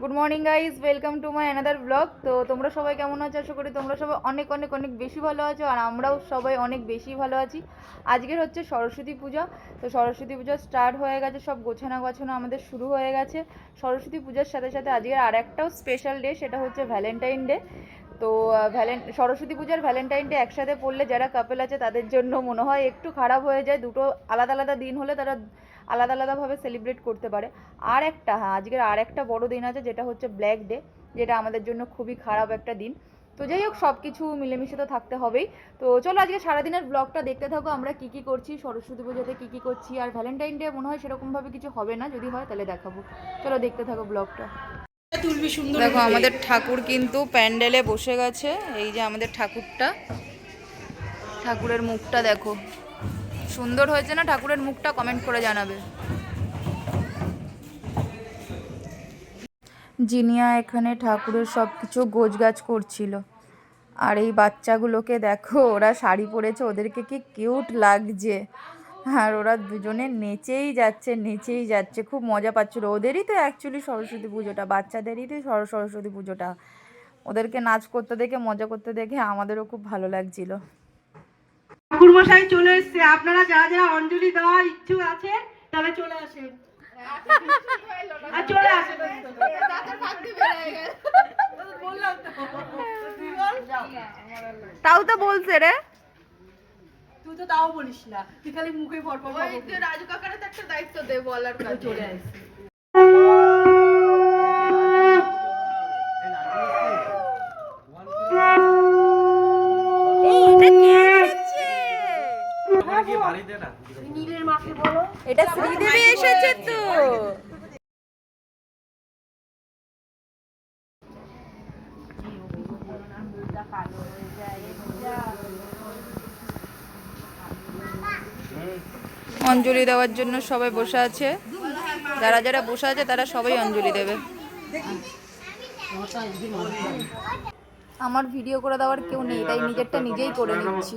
Good morning guys welcome to my another blog তো তোমরা সবাই কেমন আছো? আশা করি তোমরা সবাই অনেক অনেক অনেক বেশি ভালো আছো, আর আমরাও সবাই অনেক বেশি ভালো আছি। আজকের হচ্ছে সরস্বতী পূজা। তো সরস্বতী পূজা স্টার্ট হয়ে গেছে, সব গোছানা গোছানো আমাদের শুরু হয়ে গেছে। সরস্বতী পূজার সাথে সাথে আজকের আর একটাও স্পেশাল ডে সেটা হচ্ছে ভ্যালেন্টাইন ডে তো ভ্যালেন, সরস্বতী পূজার ভ্যালেন্টাইন ডে একসাথে পড়লে যারা কাপেল আছে তাদের জন্য মনে হয় একটু খারাপ হয়ে যায়। দুটো আলাদা আলাদা দিন হলে তারা আলাদা আলাদাভাবে সেলিব্রেট করতে পারে। আর একটা হ্যাঁ আজকের আর একটা বড় দিন আছে যেটা হচ্ছে ব্ল্যাক ডে যেটা আমাদের জন্য খুবই খারাপ একটা দিন। তো যাই হোক সব কিছু মিলেমিশে তো থাকতে হবেই। তো চলো আজকে সারাদিনের ব্লগটা দেখতে থাকো, আমরা কি কি করছি, সরস্বতী পুজোতে কি কি করছি। আর ভ্যালেন্টাইন ডে মনে হয় সেরকমভাবে কিছু হবে না, যদি হয় তাহলে দেখাবো। চলো দেখতে থাকো ব্লগটা দেখো আমাদের ঠাকুর কিন্তু প্যান্ডেলে বসে গেছে। এই যে আমাদের ঠাকুরটা। ঠাকুরের মুখটা দেখো। সুন্দর হয়েছে না? ঠাকুরের মুখটা কমেন্ট করে জানাবে। জিনিয়া এখানে ঠাকুরের সব কিছু গোছগাছ করছিল। আর এই বাচ্চাগুলোকে দেখো ওরা শাড়ি পরেছে। ওদেরকে কি কিউট লাগছে। আর ওরা দুজনে নেচেই যাচ্ছে নেচেই যাচ্ছে। খুব মজা পাচ্ছিল। ওদেরই তো অ্যাকচুয়ালি সরস্বতী পুজোটা বাচ্চাদেরই তো সর- সরস্বতী পুজোটা। ওদেরকে নাচ করতে দেখে মজা করতে দেখে আমাদেরও খুব ভালো লাগছিল। ঠাকুর মশাই চলে এসেছে। আপনারা যারা যারা অঞ্জলি দেওয়ার ইচ্ছুক আছেন তাহলে চলে আসেন। আর চলে আসেন। বললাম তো। তুই বল। তাও তো বলছে রে। তুই তো তাও বলিস না। তুই খালি মুখে পর পর রাজু কাকার তো একটা দায়িত্ব দে বলার কাজ। চলে এটা শ্রীদেবী এসেছে তো। অঞ্জলি দেওয়ার জন্য সবাই বসে আছে। যারা যারা বসে আছে, তারা সবাই অঞ্জলি দেবে। আমার ভিডিও করে দেওয়ার কেউ নেই, তাই নিজেরটা নিজেই করে নিচ্ছি।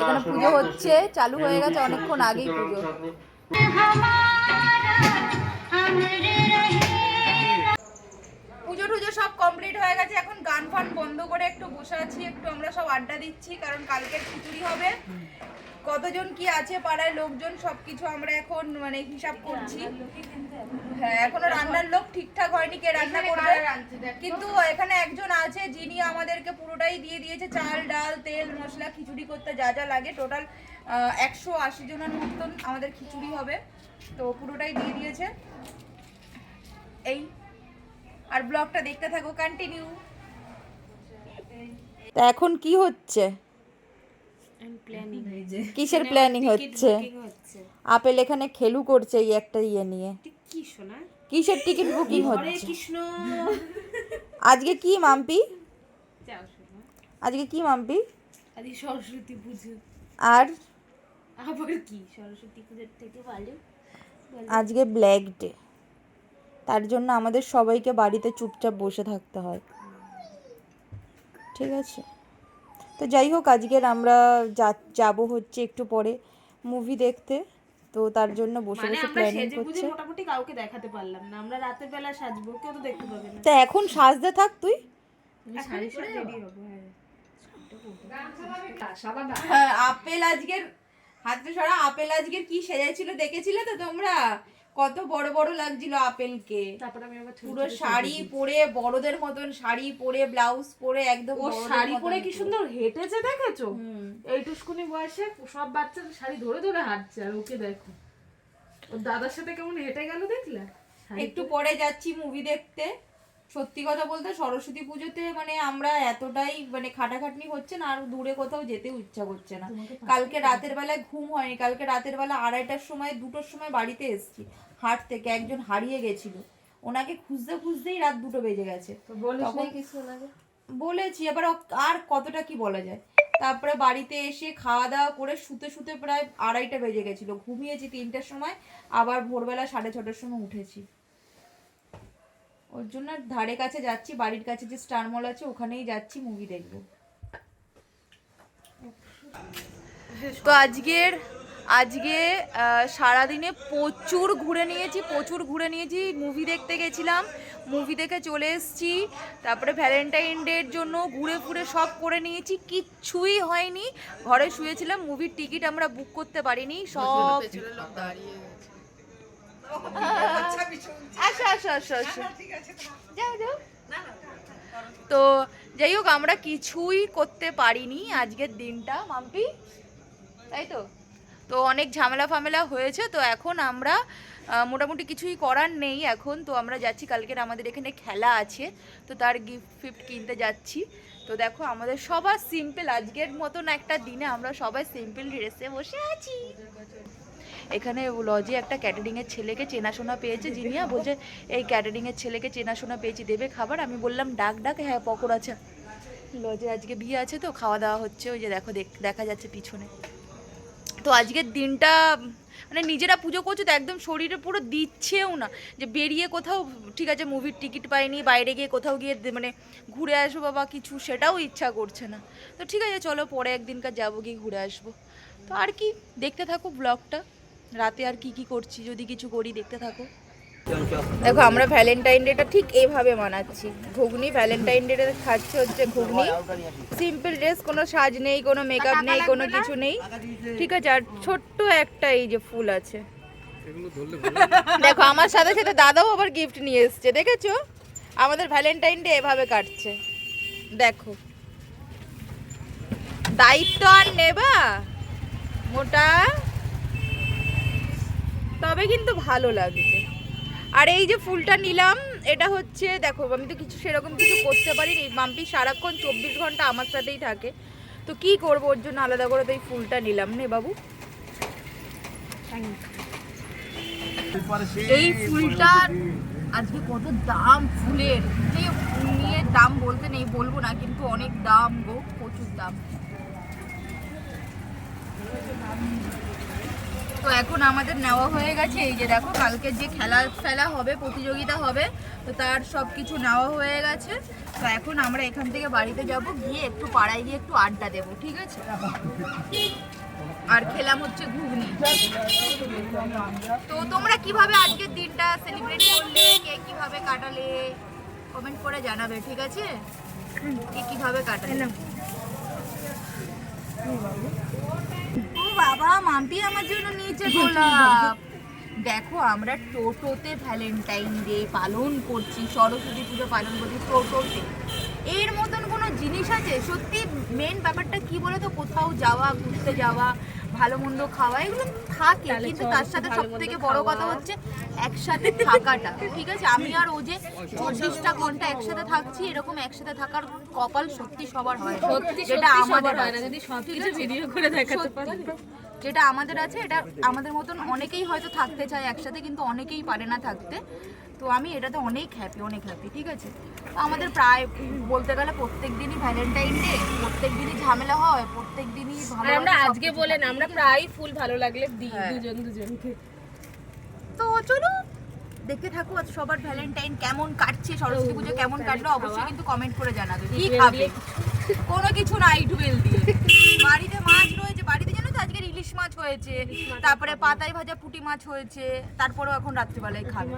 এখানে পুজো হচ্ছে, চালু হয়ে গেছে, অনেকক্ষণ আগেই পুজো। পুজো টুজো সব কমপ্লিট হয়ে গেছে, এখন গান ফান বন্ধ করে একটু বসে আছি, একটু আমরা সব আড্ডা দিচ্ছি, কারণ কালকের খিচুড়ি হবে। কতজন কি আছে পাড়ায় লোকজন সবকিছু আমরা এখন মানে হিসাব করছি। হ্যাঁ এখনও রান্নার লোক ঠিকঠাক হয়নি কে রান্না করবে। কিন্তু এখানে একজন আছে যিনি আমাদেরকে পুরোটাই দিয়ে দিয়েছে চাল ডাল তেল মশলা খিচুড়ি করতে যা যা লাগে। টোটাল একশো আশি জনের মতন আমাদের খিচুড়ি হবে। তো পুরোটাই দিয়ে দিয়েছে। এই। আর ব্লগটা দেখতে থাকো কন্টিনিউ তা এখন কি হচ্ছে? কিসের প্ল্যানিং হচ্ছে? আপেল এখানে খেলু করছে এই একটা ইয়ে নিয়ে। কি শোনা কিসের টিকিট বুকিং হচ্ছে? কৃষ্ণ। আজকে কি মাম্পি? আজকে কি মাম্পি? আজকে সরস্বতী পুজো। আর? আবার কি? সরস্বতী পুজোর থেকে ভালো আজকে ব্ল্যাক ডে তার জন্য আমাদের সবাইকে বাড়িতে চুপচাপ বসে থাকতে হয়। ঠিক আছে? তো যাই হোক আজকের আমরা যা- যাব হচ্ছে একটু পরে মুভি দেখতে। তো তার জন্য বসে মানে বসে আমরা প্ল্যানিং করছে। মোটামুটি কাউকে দেখাতে পারলাম না। আমরা রাতের বেলা সাজবো কেউ তো দেখতে পাবে না। তা এখন সাজতে থাক তুই। শাড়ি পরে রেডি হব হ্যাঁ। হ্যাঁ, আপেল আজকের হাতে সরা আপেল আজকের কি সেজেছিল দেখেছিলে তো তোমরা? কত বড় বড় লাগছিল আপেলকে। তারপর আমি আবার পুরো শাড়ি পরে বড়দের মতন শাড়ি পরে ব্লাউজ পরে একদম ও শাড়ি পরে কি সুন্দর হেঁটেছে দেখেছ। এইটুকুনি বয়সে সব বাচ্চারা শাড়ি ধরে ধরে হাঁটছে আর ওকে দেখো। ওর দাদার সাথে কেমন হেঁটে গেল দেখলে? একটু পরে। যাচ্ছি মুভি দেখতে। সত্যি কথা বলতে সরস্বতী পুজোতে মানে আমরা এতটাই মানে খাটাখাটনি হচ্ছে না আর দূরে কোথাও যেতে ইচ্ছা করছে না। কালকে রাতের বেলায় ঘুম হয়নি কালকে রাতের বেলা আড়াইটার সময় দুটোর সময় বাড়িতে এসেছি। হাট থেকে একজন হারিয়ে গেছিল। ওনাকে খুঁজতে খুঁজতেই রাত দুটো বেজে গেছে। বলেছি এবার আর কতটা কি বলা যায়? তারপরে বাড়িতে এসে খাওয়া দাওয়া করে শুতে শুতে প্রায় আড়াইটা বেজে গেছিল। ঘুমিয়েছি তিনটার সময় আবার ভোরবেলা সাড়ে ছটার সময় উঠেছি। ওর জন্য ধারে কাছে যাচ্ছি বাড়ির কাছে যে স্টার মল আছে ওখানেই যাচ্ছি মুভি দেখব। তো আজকের আজকে সারাদিনে প্রচুর ঘুরে নিয়েছি, প্রচুর ঘুরে নিয়েছি। মুভি দেখতে গেছিলাম মুভি দেখে চলে এসেছি। তারপরে ভ্যালেন্টাইন ডের জন্য ঘুরে ফুরে সব করে নিয়েছি। কিচ্ছুই হয়নি। ঘরে শুয়েছিলাম মুভির টিকিট আমরা বুক করতে পারিনি। সব আসো আসো যাও যাও। তো যাই হোক, আমরা কিছুই করতে পারিনি আজকের দিনটা। মাম্পি, তাই তো? তো অনেক ঝামেলা ফামেলা হয়েছে, তো এখন আমরা মোটামুটি কিছুই করার নেই এখন, তো আমরা যাচ্ছি, কালকের আমাদের এখানে খেলা আছে, তো তার গিফট ফিফট কিনতে যাচ্ছি, তো দেখো আমাদের সবার সিম্পল আজকের মতন একটা দিনে আমরা সবাই সিম্পল ড্রেসে বসে আছি। এখানে লজে একটা ক্যাটারিংয়ের ছেলেকে চেনাশোনা পেয়েছে জিনিয়া বলছে, এই ক্যাটারিংয়ের ছেলেকে চেনাশোনা পেয়েছি, দেবে খাবার? আমি বললাম, ডাক ডাক হ্যাঁ পকোড়া আছে। লজে আজকে বিয়ে আছে, তো খাওয়া দাওয়া হচ্ছে, ওই যে দেখো, দেখ- দেখা যাচ্ছে পিছনে। তো আজকের দিনটা মানে নিজেরা পুজো করছ তো একদম শরীরে পুরো দিচ্ছেও না। যে বেরিয়ে কোথাও, ঠিক আছে মুভির টিকিট পাইনি, বাইরে গিয়ে কোথাও গিয়ে মানে ঘুরে আসব বা কিছু, সেটাও ইচ্ছা করছে না। তো ঠিক আছে, চলো পরে একদিনকার যাব গিয়ে ঘুরে আসব। তো আর কি, দেখতে থাকো ব্লগটা রাতে আর কি কি করছি, যদি কিছু করি দেখতে থাকো। দেখো আমরা ভ্যালেন্টাইন ডেটা ঠিক এইভাবে মানাচ্ছি। ঘুগনি ভ্যালেন্টাইন ডেটা খাচ্ছে হচ্ছে ঘুগনি। সিম্পল ড্রেস কোনো সাজ নেই কোনো মেকআপ নেই কোনো কিছু নেই। ঠিক আছে আর ছোট্ট একটা এই যে ফুল আছে। দেখো আমার সাথে সাথে দাদাও আবার গিফট নিয়ে এসছে দেখেছ? আমাদের ভ্যালেন্টাইন ডে এভাবে কাটছে। দেখো। দায়িত্ব আর নেবা। মোটা। তবে কিন্তু ভালো লাগছে। আর এই যে ফুলটা নিলাম, এটা হচ্ছে, দেখো, আমি তো কিছু, সেরকম কিছু করতে পারিনি। মাম্পি সারাক্ষণ চব্বিশ ঘণ্টা আমার সাথেই থাকে। তো কি করব? ওর জন্য আলাদা করে তো এই ফুলটা নিলাম নে বাবু। এই ফুলটার আজকে কত দাম ফুলের। যে নিয়ে দাম বলতে নেই, বলব না, কিন্তু অনেক দাম গো, প্রচুর দাম। তো এখন আমাদের নেওয়া হয়ে গেছে, এই যে দেখো, কালকে যে খেলা ফেলা হবে, প্রতিযোগিতা হবে, তো তার সব কিছু নেওয়া হয়ে গেছে। তো এখন আমরা এখান থেকে বাড়িতে যাব, গিয়ে একটু পাড়ায় গিয়ে একটু আড্ডা দেবো, ঠিক আছে? আর খেলাম হচ্ছে ঘুগনি। তো তোমরা কীভাবে আজকের দিনটা সেলিব্রেট করলে, কে কীভাবে কাটালে কমেন্ট করে জানাবে, ঠিক আছে? কে কীভাবে কাটালে? বাবা, মাম্পি আমার জন্য নিচে গোলাপ। দেখো, আমরা টোটোতে ভ্যালেন্টাইন ডে পালন করছি, সরস্বতী পুজো পালন করছি টোটোতে। এর মতন কোনো জিনিস আছে? সত্যি মেন ব্যাপারটা কি বলে তো কোথাও যাওয়া, ঘুরতে যাওয়া ভালো মন্দ খাওয়া এগুলো থাকে কিন্তু তার সাথে সব থেকে বড় কথা হচ্ছে একসাথে থাকাটা ঠিক আছে? আমি আর ও যে চব্বিশটা ঘণ্টা একসাথে থাকছি এরকম একসাথে থাকার কপাল সত্যি সবার হয় সত্যি সেটা আমাদের হয় না। যদি সবকিছু ভিডিও করে দেখাতে পারে। যেটা আমাদের আছে এটা আমাদের মতন অনেকেই হয়তো থাকতে চায় একসাথে কিন্তু অনেকেই পারে না থাকতে। তো আমি এটাতে অনেক হ্যাপি অনেক হ্যাপি ঠিক আছে? তো আমাদের প্রায় বলতে গেলে প্রত্যেক দিনই ভ্যালেন্টাইন ডে প্রত্যেক দিনই ঝামেলা হয় প্রত্যেক দিনই ভালো আমরা আজকে বলেন আমরা প্রায় ফুল ভালো লাগলে দিই হ্যাঁ। দুজন দুজনকে। তো চলো দেখতে থাকো আজ সবার ভ্যালেন্টাইন কেমন কাটছে সরস্বতী পুজো কেমন কাটলো অবশ্যই কিন্তু কমেন্ট করে জানাবে। কি খাবে? কোনো কিছু নাই টুয়েল দিয়ে। বাড়িতে মাছ রয়েছে বাড়িতে আজকে ইলিশ মাছ হয়েছে তারপরে পাতায় ভাজা পুঁটি মাছ হয়েছে তারপরেও এখন রাত্রিবেলায় খাবে।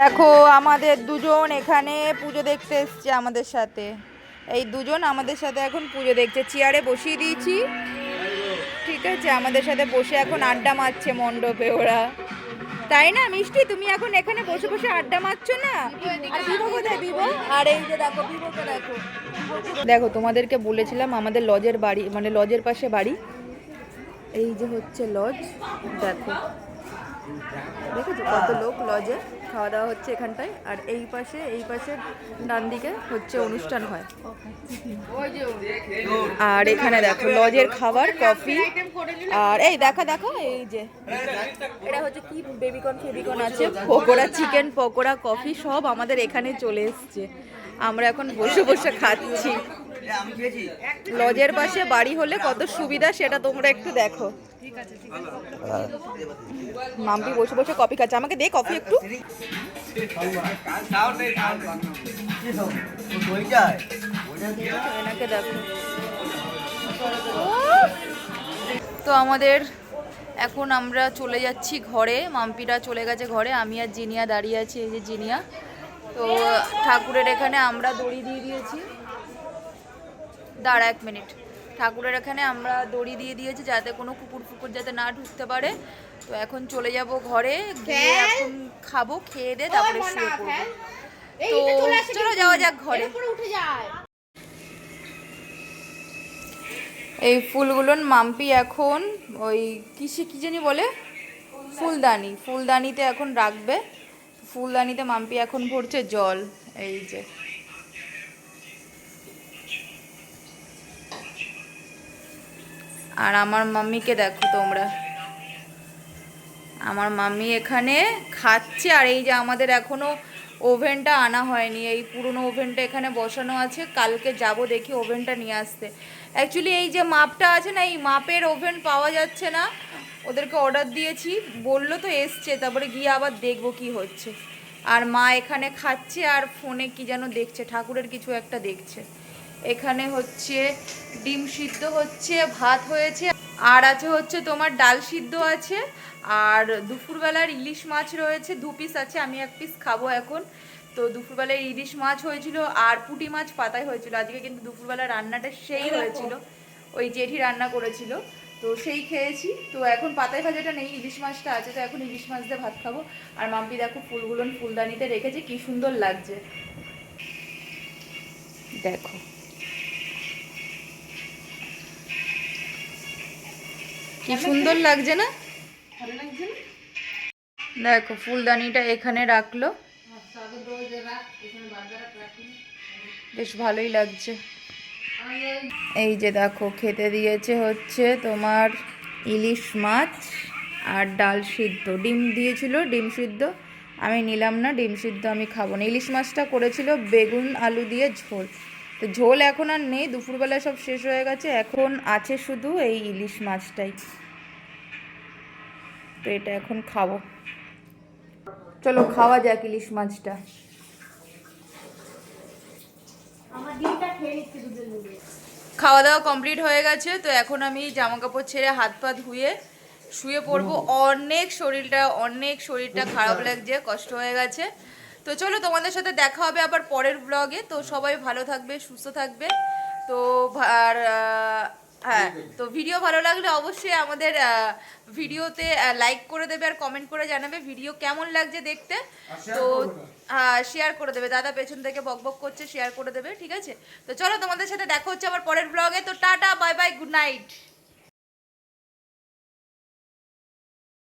দেখো আমাদের দুজন এখানে পুজো দেখতে এসছে আমাদের সাথে। এই দুজন আমাদের সাথে এখন পুজো দেখছে। চেয়ারে বসিয়ে দিয়েছি। ঠিক আছে আমাদের সাথে বসে এখন আড্ডা মারছে মণ্ডপে ওরা। তাই না মিষ্টি? তুমি এখন এখানে বসে বসে আড্ডা মারছো না? আর কোথায় এই যে দেখো। দেখো তোমাদেরকে বলেছিলাম আমাদের লজের বাড়ি মানে লজের পাশে বাড়ি। এই যে হচ্ছে লজ দেখো। দেখেছ কত লোক লজে খাওয়া দাওয়া হচ্ছে এখানটায় আর এই পাশে এই পাশে ডান দিকে হচ্ছে অনুষ্ঠান হয়। আর এখানে দেখো লজের খাবার কফি আর এই দেখা দেখো এই যে। এটা হচ্ছে কি বেবিকর্ন ফেবিকর্ন আছে? পকোড়া চিকেন পকোড়া কফি সব আমাদের এখানে চলে এসছে। আমরা এখন বসে বসে খাচ্ছি। লজের পাশে বাড়ি হলে কত সুবিধা সেটা তোমরা একটু দেখো। মাম্পি বসে বসে কফি খাচ্ছে। আমাকে দে কফি একটু। তো আমাদের এখন আমরা চলে যাচ্ছি ঘরে। মাম্পিরা চলে গেছে ঘরে। আমি আর জিনিয়া দাঁড়িয়ে আছি, এই যে জিনিয়া। তো ঠাকুরের এখানে আমরা দড়ি দিয়ে দিয়েছি। দাঁড়া এক মিনিট। ঠাকুরের এখানে আমরা দড়ি দিয়ে দিয়েছি যাতে কোনো কুকুর ফুকুর যাতে না ঢুকতে পারে। তো এখন চলে যাব ঘরে গিয়ে এখন খাব খেয়ে দে তারপরে শুয়ে পড়ব। তো চলো যাওয়া যাক ঘরে। উঠে যায়। এই ফুলগুলোর মাম্পি এখন ওই কিসে কি জানি বলে? ফুলদানি ফুলদানিতে এখন রাখবে। ফুলদানিতে মাম্পি এখন ভরছে জল এই যে। আর আমার মাম্মিকে দেখো তোমরা। আমার মাম্মি এখানে খাচ্ছে আর এই যে আমাদের এখনও ওভেনটা আনা হয়নি। এই পুরনো ওভেনটা এখানে বসানো আছে। কালকে যাব দেখি ওভেনটা নিয়ে আসতে। অ্যাকচুয়ালি এই যে মাপটা আছে না, এই মাপের ওভেন পাওয়া যাচ্ছে না। ওদেরকে অর্ডার দিয়েছি। বলল তো এসছে, তারপরে গিয়ে আবার দেখব কি হচ্ছে। আর মা এখানে খাচ্ছে আর ফোনে কি যেন দেখছে, ঠাকুরের কিছু একটা দেখছে। এখানে হচ্ছে ডিম সিদ্ধ হচ্ছে ভাত হয়েছে আর আছে হচ্ছে তোমার ডাল সিদ্ধ আছে আর দুপুরবেলার ইলিশ মাছ রয়েছে দু পিস আছে আমি এক পিস খাব এখন। তো দুপুরবেলায় ইলিশ মাছ হয়েছিল আর পুঁটি মাছ পাতায় হয়েছিল আজকে কিন্তু দুপুরবেলা রান্নাটা সেই হয়েছিল ওই জেঠি রান্না করেছিল তো সেই খেয়েছি তো এখন পাতায় ভাজাটা নেই ইলিশ মাছটা আছে তো এখন ইলিশ মাছ দিয়ে ভাত খাব আর মাম্পি দেখো ফুলগুলো ফুলদানিতে রেখেছে কি সুন্দর লাগছে। দেখো। কি সুন্দর লাগছে না? দেখো ফুলদানিটা এখানে রাখল। বেশ ভালোই লাগছে। এই যে দেখো খেতে দিয়েছে হচ্ছে তোমার ইলিশ মাছ আর ডাল সিদ্ধ। ডিম দিয়েছিল ডিম সিদ্ধ। আমি নিলাম না ডিম সিদ্ধ আমি খাব না। ইলিশ মাছটা করেছিল বেগুন আলু দিয়ে ঝোল। তো ঝোল এখন আর নেই দুপুরবেলা সব শেষ হয়ে গেছে এখন আছে শুধু এই ইলিশ মাছটাই। তো এটা এখন খাব। চলো খাওয়া যাক ইলিশ মাছটা। খাওয়া দাওয়া কমপ্লিট হয়ে গেছে তো এখন আমি জামা কাপড় ছেড়ে হাত পা ধুয়ে শুয়ে পড়ব। অনেক শরীরটা অনেক শরীরটা খারাপ লাগছে কষ্ট হয়ে গেছে। তো চলো তোমাদের সাথে দেখা হবে আবার পরের ব্লগে তো সবাই ভালো থাকবে সুস্থ থাকবে। তো আর হ্যাঁ তো ভিডিও ভালো লাগলে অবশ্যই আমাদের ভিডিওতে লাইক করে দেবে আর কমেন্ট করে জানাবে ভিডিও কেমন লাগছে দেখতে। তো হ্যাঁ শেয়ার করে দেবে। দাদা পেছন থেকে বক বক করছে শেয়ার করে দেবে ঠিক আছে? তো চলো তোমাদের সাথে দেখা হচ্ছে আবার পরের ব্লগে তো tata bye bye good night